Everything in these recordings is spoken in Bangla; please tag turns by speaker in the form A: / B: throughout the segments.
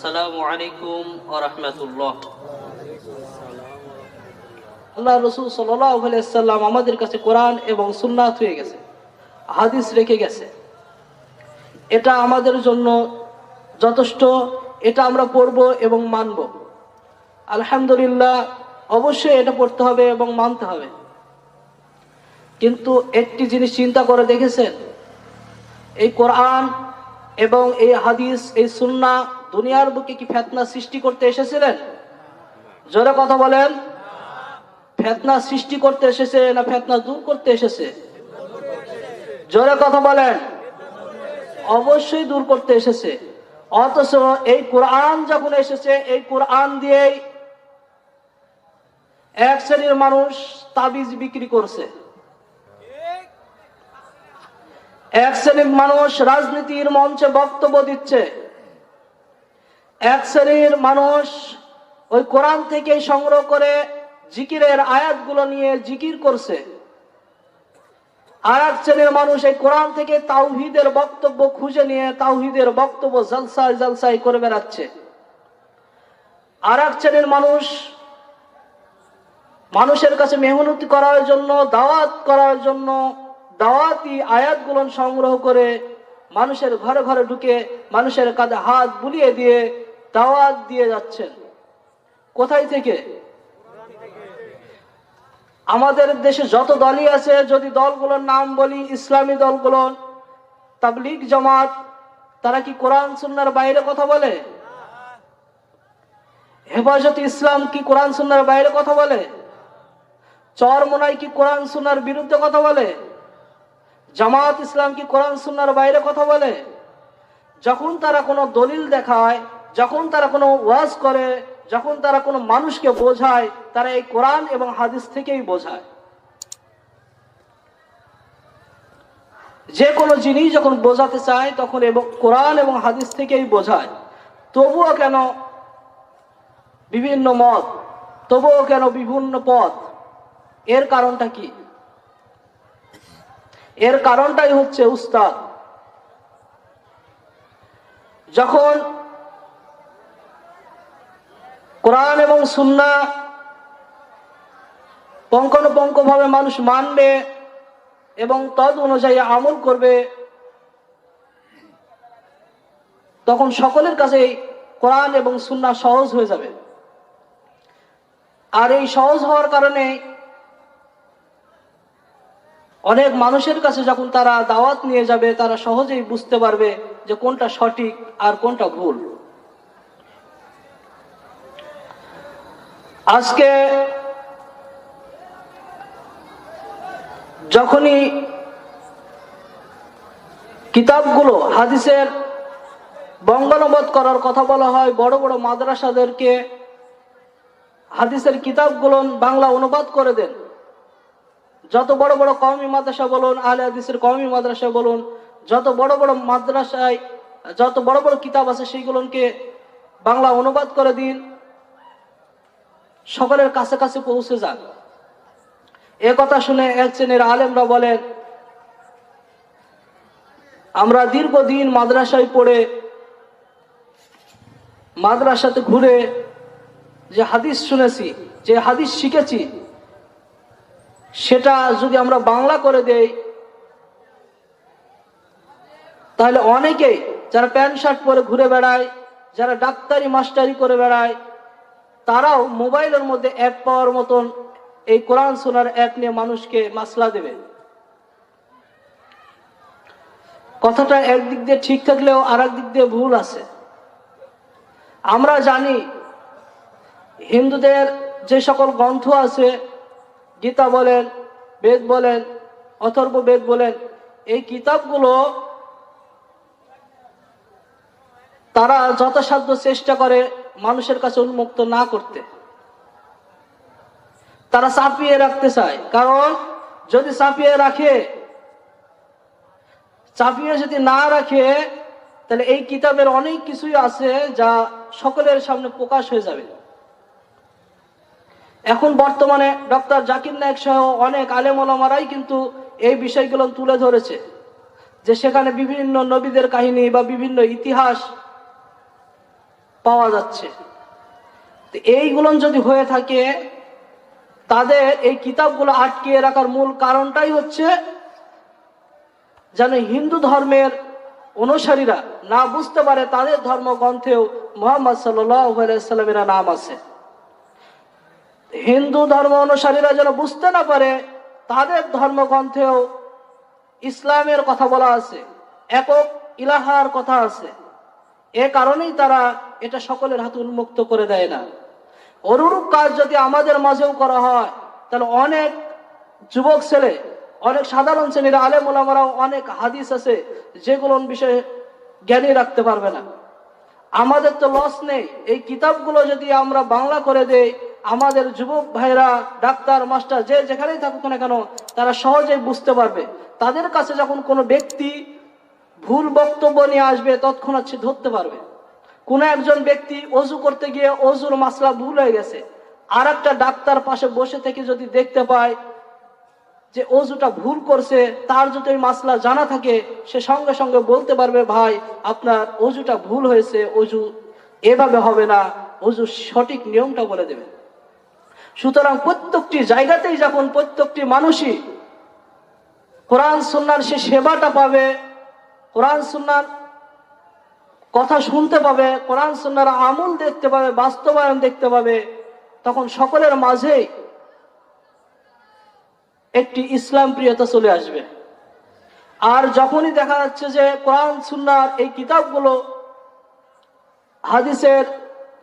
A: আসসালামু আলাইকুম
B: আল্লাহ সাল্লাম আমাদের কাছে কোরআন এবং সুন্নাত হয়ে গেছে, হাদিস রেখে গেছে। এটা আমাদের জন্য যথেষ্ট, এটা আমরা পড়ব এবং মানব। আলহামদুলিল্লাহ, অবশ্যই এটা পড়তে হবে এবং মানতে হবে। কিন্তু একটি জিনিস চিন্তা করে দেখেছেন, এই কোরআন এবং এই হাদিস, এই সুন্না দুনিয়ার বুকে কি ফেতনা সৃষ্টি করতে এসেছিলেন? জোরে কথা বলেন। ফেতনা সৃষ্টি করতে এসেছে না ফেতনা দূর করতে এসেছে? জোরে কথা বলেন। অবশ্যই দূর করতে এসেছে। অথচ এই কোরআন যখন এসেছে, এই কোরআন দিয়েই এক শ্রেণির মানুষ তাবিজ বিক্রি করছে। এক শ্রেণির মানুষ রাজনীতির মঞ্চে বক্তব্য দিচ্ছে। এক শ্রেণির মানুষ ওই কোরআন থেকে সংগ্রহ করে জিকিরের আয়াতগুলো নিয়ে জিকির করছে। আর এক শ্রেণির মানুষ এই কোরআন থেকে তাওহিদের বক্তব্য খুঁজে নিয়ে তাওহিদের বক্তব্য জলসায় জলসাই করে বেড়াচ্ছে। আর এক শ্রেণির মানুষ মানুষের কাছে মেহনতি করার জন্য, দাওয়াত করার জন্য দাওয়াতি আয়াতগুলো সংগ্রহ করে মানুষের ঘরে ঘরে ঢুকে মানুষের কাঁধে হাত বুলিয়ে দিয়ে দাওয়াত দিয়ে যাচ্ছেন। কোথায় থেকে? আমাদের দেশে যত দলই আছে, যদি দলগুলোর নাম বলি, ইসলামী দলগুলো, তাবলিগ জামাত, তারা কি কোরআন, সুন্নার বাইরে কথা বলে? হেফাজত ইসলাম কি কোরআন, সুন্নার বাইরে কথা বলে? চরমোনাই কি কোরআন, সুন্নার বিরুদ্ধে কথা বলে? জামাত ইসলাম কি কোরআন, সুন্নার বাইরে কথা বলে? যখন তারা কোনো দলিল দেখায় যখন তারা কোনো ওয়াজ করে, যখন তারা কোনো মানুষকে বোঝায়, তারা এই কোরআন এবং হাদিস থেকেই বোঝায়। যে কোনো জিনিস যখন বোঝাতে চায়, তখন এবং কোরআন এবং হাদিস থেকেই বোঝায়। তবুও কেন বিভিন্ন মত, তবুও কেন বিভিন্ন পথ? এর কারণটা কি? এর কারণটাই হচ্ছে উস্তাদ। যখন কোরআন এবং সুন্না পঙ্কনপঙ্ক ভাবে মানুষ মানবে এবং তদ অনুযায়ী আমল করবে, তখন সকলের কাছে কোরআন এবং সুন্না সহজ হয়ে যাবে। আর এই সহজ হওয়ার কারণে অনেক মানুষের কাছে যখন তারা দাওয়াত নিয়ে যাবে, তারা সহজেই বুঝতে পারবে যে কোনটা সঠিক আর কোনটা ভুল। আজকে যখনই কিতাবগুলো, হাদিসের বঙ্গানুবাদ করার কথা বলা হয়, বড় বড় মাদ্রাসাদেরকে হাদিসের কিতাবগুলো বাংলা অনুবাদ করে দেন। যত বড় বড় কওমি মাদ্রাসা বলুন, আহলে হাদিসের কওমি মাদ্রাসা বলুন, যত বড় বড় মাদ্রাসায়, যত বড় বড় কিতাব আছে, সেইগুলোকে বাংলা অনুবাদ করে দিন। সকলের কাছে কাছে পৌঁছে যান। এ কথা শুনে এক শ্রেণির আলেমরা বলেন, আমরা দীর্ঘদিন মাদ্রাসায় পড়ে, মাদ্রাসাতে ঘুরে যে হাদিস শুনেছি, যে হাদিস শিখেছি, সেটা যদি আমরা বাংলা করে দেই, তাহলে অনেকেই যারা প্যান্ট শার্ট পরে ঘুরে বেড়ায়, যারা ডাক্তারি, মাস্টারি করে বেড়ায় তারাও মোবাইলের মধ্যে অ্যাপ পাওয়ার মতন এই কোরআন শোনার অ্যাপ নিয়ে মানুষকে মাসলা দেবে। কথাটা একদিক দিয়ে ঠিক থাকলেও আর দিক দিয়ে ভুল আছে। আমরা জানি হিন্দুদের যে সকল গ্রন্থ আছে, গীতা বলেন, বেদ বলেন, অথর্ব বেদ বলেন, এই কিতাবগুলো তারা যথাসাধ্য চেষ্টা করে মানুষের কাছে উন্মুক্ত না করতে। তারা চাপিয়ে রাখতে চায়। কারণ, যদি চাপিয়ে রাখে, চাপিয়ে যদি না রাখে, তাহলে এই কিতাবের অনেক কিছুই আছে যা সকলের সামনে প্রকাশ হয়ে যাবে। এখন বর্তমানে ডক্টর জাকির নায়ক সহ অনেক আলেমলামারাই কিন্তু এই বিষয়গুলো তুলে ধরেছে। যে সেখানে বিভিন্ন নবীদের কাহিনী বা বিভিন্ন ইতিহাস পাওয়া যাচ্ছে। এইগুলো যদি হয়ে থাকে, তাদের এই কিতাবগুলো আটকিয়ে রাখার মূল কারণটাই হচ্ছে যেন হিন্দু ধর্মের অনুসারীরা না বুঝতে পারে তাদের ধর্মগ্রন্থেও মোহাম্মদ সাল্লামের নাম আছে। হিন্দু ধর্ম অনুসারীরা যেন বুঝতে না পারে তাদের ধর্মগ্রন্থেও ইসলামের কথা বলা আছে, একক ইলাহার কথা আছে। এ কারণেই তারা এটা সকলের হাতে উন্মুক্ত করে দেয় না। অনুরূপ কাজ যদি আমাদের মাঝেও করা হয়, তাহলে অনেক যুবক ছেলে, অনেক সাধারণ শ্রেণির আলেম ওলামারাও অনেক হাদিস আছে, যেগুলো বিষয়ে জ্ঞানী রাখতে পারবে না। আমাদের তো লস নেই। এই কিতাবগুলো যদি আমরা বাংলা করে দেই, আমাদের যুবক ভাইরা, ডাক্তার, মাস্টার, যে যেখানেই থাকুক না কেন, তারা সহজেই বুঝতে পারবে। তাদের কাছে যখন কোনো ব্যক্তি ভুল বক্তব্য নিয়ে আসবে, তৎক্ষণাৎ সে ধরতে পারবে। কোন একজন ব্যক্তি অজু করতে গিয়ে অজুর মাসলা ভুল হয়ে গেছে আর একটা ডাক্তার পাশে বসে থেকে যদি দেখতে পায় যে অজুটা ভুল করছে, তার যদি মাসলা জানা থাকে, সে সঙ্গে সঙ্গে বলতে পারবে, ভাই, আপনার অজুটা ভুল হয়েছে, অজু এভাবে হবে না অজু সঠিক নিয়মটা বলে দেবে। সুতরাং প্রত্যেকটি জায়গাতেই যখন প্রত্যেকটি মানুষই কোরআন, সুন্নার সে সেবাটা পাবে, কোরআন, সুন্নার কথা শুনতে পাবে, কোরআন সুন্নার আমল দেখতে পাবে, বাস্তবায়ন দেখতে পাবে, তখন সকলের মাঝেই একটি ইসলাম প্রিয়তা চলে আসবে। আর যখনই দেখা যাচ্ছে যে কোরআন সুন্নার এই কিতাবগুলো, হাদিসের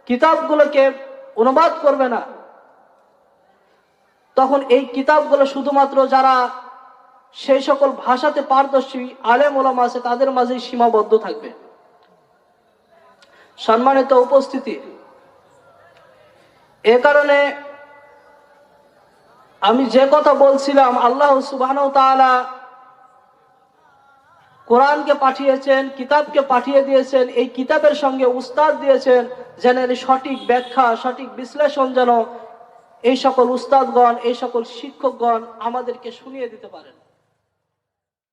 B: কিতাবগুলোকে অনুবাদ করবে না, তখন এই কিতাবগুলো শুধুমাত্র যারা সেই সকল ভাষাতে পারদর্শী, আলেম ওলামা আছে, তাদের মাঝেই সীমাবদ্ধ থাকবে। সম্মানিত উপস্থিতি। এ কারণে আমি যে কথা বলছিলাম, আল্লাহ সুবাহ কোরআনকে পাঠিয়েছেন, কিতাবকে পাঠিয়ে দিয়েছেন, এই কিতাবের সঙ্গে উস্তাদ দিয়েছেন, যেন সঠিক ব্যাখ্যা, সঠিক বিশ্লেষণ যেন এই সকল উস্তাদগণ, এই সকল শিক্ষকগণ আমাদেরকে শুনিয়ে দিতে পারেন।